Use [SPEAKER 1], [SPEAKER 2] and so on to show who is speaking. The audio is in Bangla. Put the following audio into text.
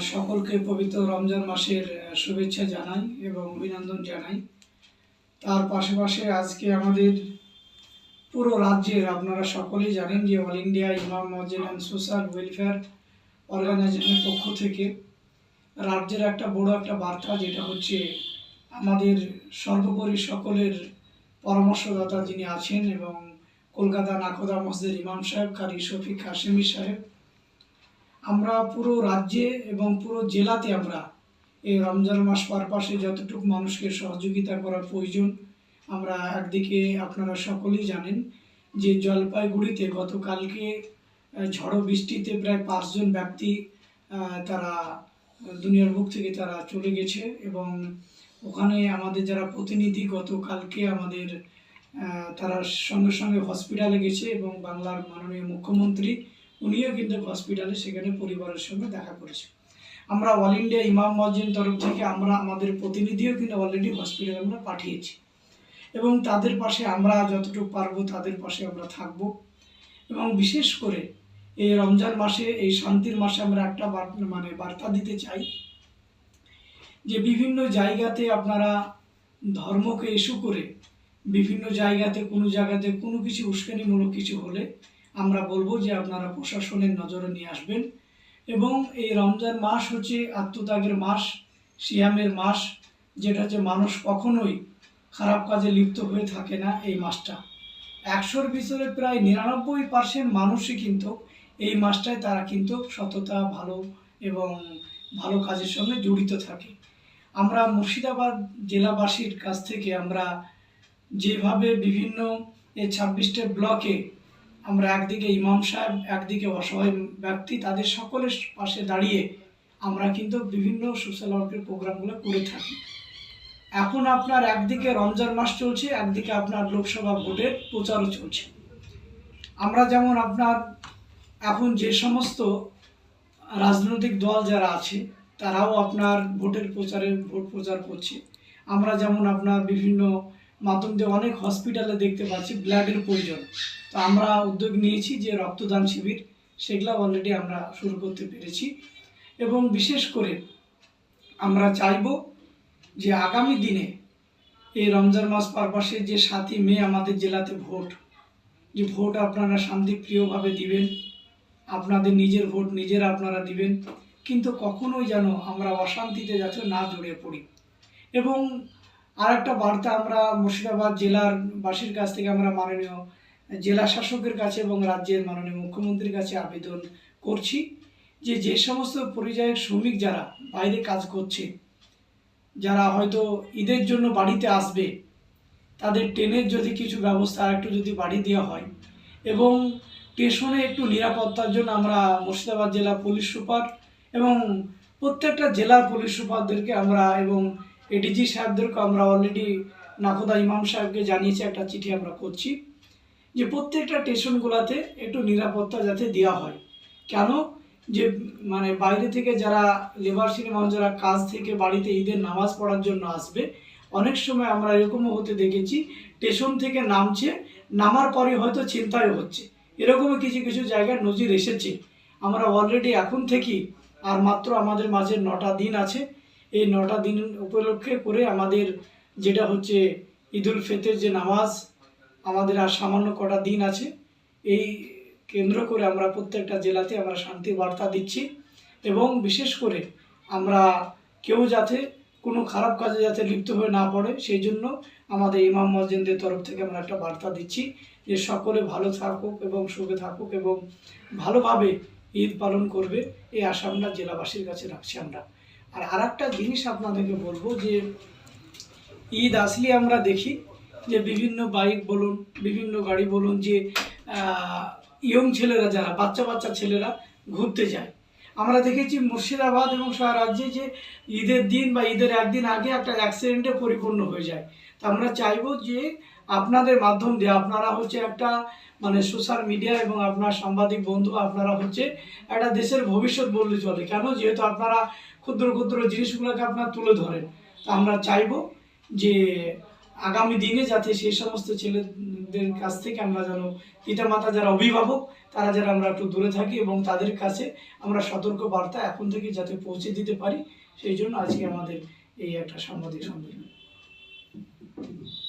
[SPEAKER 1] সকলকে পবিত্র রমজান মাসের শুভেচ্ছা জানাই এবং অভিনন্দন জানাই। তার পাশাপাশি আজকে আমাদের পুরো রাজ্যের, আপনারা সকলেই জানেন যে all India Imam and social welfare অর্গানাইজেশনের পক্ষ থেকে রাজ্যের একটা বড় একটা বার্তা যেটা হচ্ছে আমাদের সর্বোপরি সকলের পরামর্শদাতা যিনি আছেন এবং কলকাতা নাকোদা মসজিদের ইমাম সাহেব, কারি শফিক কাশেমি সাহেব আমরা পুরো রাজ্যে এবং পুরো জেলাতে আমরা এই রমজান মাস পারপাশে যতটুকু মানুষকে সহযোগিতা করার প্রয়োজন, আমরা একদিকে আপনারা সকলেই জানেন যে জলপাইগুড়িতে গতকালকে ঝড়ো বৃষ্টিতে প্রায় পাঁচজন ব্যক্তি তারা দুনিয়ার বুক থেকে তারা চলে গেছে এবং ওখানে আমাদের যারা প্রতিনিধি গতকালকে আমাদের তারা সঙ্গে সঙ্গে হসপিটালে গেছে এবং বাংলার মাননীয় মুখ্যমন্ত্রী উনিও কিন্তু হসপিটালে সেখানে পরিবারের সঙ্গে দেখা করেছে। আমরা অল ইন্ডিয়া ইমাম মসজিদ তরফ থেকে আমরা আমাদের প্রতিনিধিও কিন্তু অলরেডি হসপিটালে আমরা পাঠিয়েছি। এবং তাদের পাশে আমরা যতটুকু পারব তাদের পাশে আমরা থাকব। এবং বিশেষ করে এই রমজান মাসে, এই শান্তির মাসে আমরা একটা মানে বার্তা দিতে চাই যে বিভিন্ন জায়গাতে আপনারা ধর্মকে ইস্যু করে বিভিন্ন জায়গাতে, কোনো জায়গাতে কোনো কিছু উস্কানিমূলক কিছু হলে আমরা বলব যে আপনারা প্রশাসনের নজরে নিয়ে আসবেন। এবং এই রমজান মাস হচ্ছে আত্মত্যাগের মাস, সিয়ামের মাস, যেটা হচ্ছে মানুষ কখনোই খারাপ কাজে লিপ্ত হয়ে থাকে না এই মাসটা। একশোর ভিতরে প্রায় নিরানব্বই পার্সেন্ট মানুষই কিন্তু এই মাসটায় তারা কিন্তু সততা, ভালো এবং ভালো কাজের সঙ্গে জড়িত থাকে। আমরা মুর্শিদাবাদ জেলাবাসীর কাছ থেকে আমরা যেভাবে বিভিন্ন এই ছাব্বিশটা ব্লকে আমরা একদিকে ইমাম সাহেব, একদিকে অসহায় ব্যক্তি, তাদের সকলের পাশে দাঁড়িয়ে আমরা কিন্তু বিভিন্ন সোশ্যাল ওয়ার্কের প্রোগ্রামগুলো করে থাকি। এখন আপনার একদিকে রমজান মাস চলছে, একদিকে আপনার লোকসভা ভোটের প্রচারও চলছে। আমরা যেমন আপনার এখন যে সমস্ত রাজনৈতিক দল যারা আছে, তারাও আপনার ভোটের প্রচারে ভোট প্রচার করছে। আমরা যেমন আপনার বিভিন্ন মাধ্যম দিয়ে অনেক হসপিটালে দেখতে পাচ্ছি ব্লাডের প্রয়োজন। তো আমরা উদ্যোগ নিয়েছি যে রক্তদান শিবির, সেগুলো অলরেডি আমরা শুরু করতে পেরেছি। এবং বিশেষ করে আমরা চাইব যে আগামী দিনে এই রমজান মাস পারপাশে যে সাতই মে আমাদের জেলাতে ভোট, যে ভোট আপনারা শান্তিপ্রিয়ভাবে দিবেন, আপনাদের নিজের ভোট নিজেরা আপনারা দিবেন, কিন্তু কখনোই যেন আমরা অশান্তিতে যাতে না জড়িয়ে পড়ি। এবং আরেকটা বার্তা আমরা মুর্শিদাবাদ জেলার বাসীর কাছ থেকে আমরা মাননীয় জেলা শাসকের কাছে এবং রাজ্যের মাননীয় মুখ্যমন্ত্রীর কাছে আবেদন করছি যে যে সমস্ত পরিযায়ক শ্রমিক যারা বাইরে কাজ করছে, যারা হয়তো ঈদের জন্য বাড়িতে আসবে, তাদের ট্রেনের যদি কিছু ব্যবস্থা একটু যদি বাড়িয়ে দেওয়া হয় এবং স্টেশনে একটু নিরাপত্তার জন্য আমরা মুর্শিদাবাদ জেলা পুলিশ সুপার এবং প্রত্যেকটা জেলার পুলিশ সুপারদেরকে আমরা এবং এডিজি সাহেবদেরকে আমরা অলরেডি নাকোদা ইমাম সাহেবকে জানিয়েছি, একটা চিঠি আমরা করছি যে প্রত্যেকটা স্টেশনগুলোতে একটু নিরাপত্তা যাতে দেওয়া হয়। কেন? যে মানে বাইরে থেকে যারা লেবার সিনেমা যারা কাজ থেকে বাড়িতে ঈদের নামাজ পড়ার জন্য আসবে, অনেক সময় আমরা এরকমও হতে দেখেছি স্টেশন থেকে নামছে, নামার পরে হয়তো চিন্তায় হচ্ছে। এরকমও কিছু কিছু জায়গায় নজির এসেছে। আমরা অলরেডি এখন থেকেই, আর মাত্র আমাদের মাঝে নটা দিন আছে এই নটা দিন উপলক্ষে করে আমাদের যেটা হচ্ছে ঈদুল ফিতর যে নামাজ, আমাদের আর সামান্য কটা দিন আছে, এই কেন্দ্র করে আমরা প্রত্যেকটা জেলাতে আমরা শান্তি বার্তা দিচ্ছি এবং বিশেষ করে আমরা কেউ যাতে কোনো খারাপ কাজে যাতে লিপ্ত হয়ে না পড়ে, সেই জন্য আমাদের ইমাম মসজিদের তরফ থেকে আমরা একটা বার্তা দিচ্ছি যে সকলে ভালো থাকুক এবং সুখে থাকুক এবং ভালোভাবে ঈদ পালন করবে, এই আশা আমরা জেলাবাসীর কাছে রাখছি আমরা। আর আরেকটা জিনিস আপনাদেরকে বলব যে, ঈদ আসলে আমরা দেখি যে বিভিন্ন বাইক বলুন, বিভিন্ন গাড়ি বলুন যে ইয়ং ছেলেরা যারা, বাচ্চা বাচ্চা ছেলেরা ঘুরতে যায়। আমরা দেখেছি মুর্শিদাবাদ এবং সারা রাজ্যে যে ঈদের দিন বা ঈদের একদিন আগে একটা অ্যাক্সিডেন্টে পরিপূর্ণ হয়ে যায়। আমরা চাইব যে আপনাদের মাধ্যম দিয়ে আপনারা হচ্ছে একটা মানে সোশ্যাল মিডিয়া এবং আপনার সাংবাদিক বন্ধু আপনারা হচ্ছে একটা দেশের ভবিষ্যৎ বললে চলে। কেন? যেহেতু আপনারা ক্ষুদ্র ক্ষুদ্র জিনিসগুলোকে আপনারা তুলে ধরেন। তা আমরা চাইব যে আগামী দিনে যাতে সেই সমস্ত ছেলেদের কাছ থেকে আমরা যেন পিতামাতা যারা অভিভাবক, তারা যেন আমরা একটু দূরে থাকি এবং তাদের কাছে আমরা সতর্ক বার্তা এখন থেকে যাতে পৌঁছে দিতে পারি, সেই জন্য আজকে আমাদের এই একটা সাংবাদিক সম্মেলন। Thank you.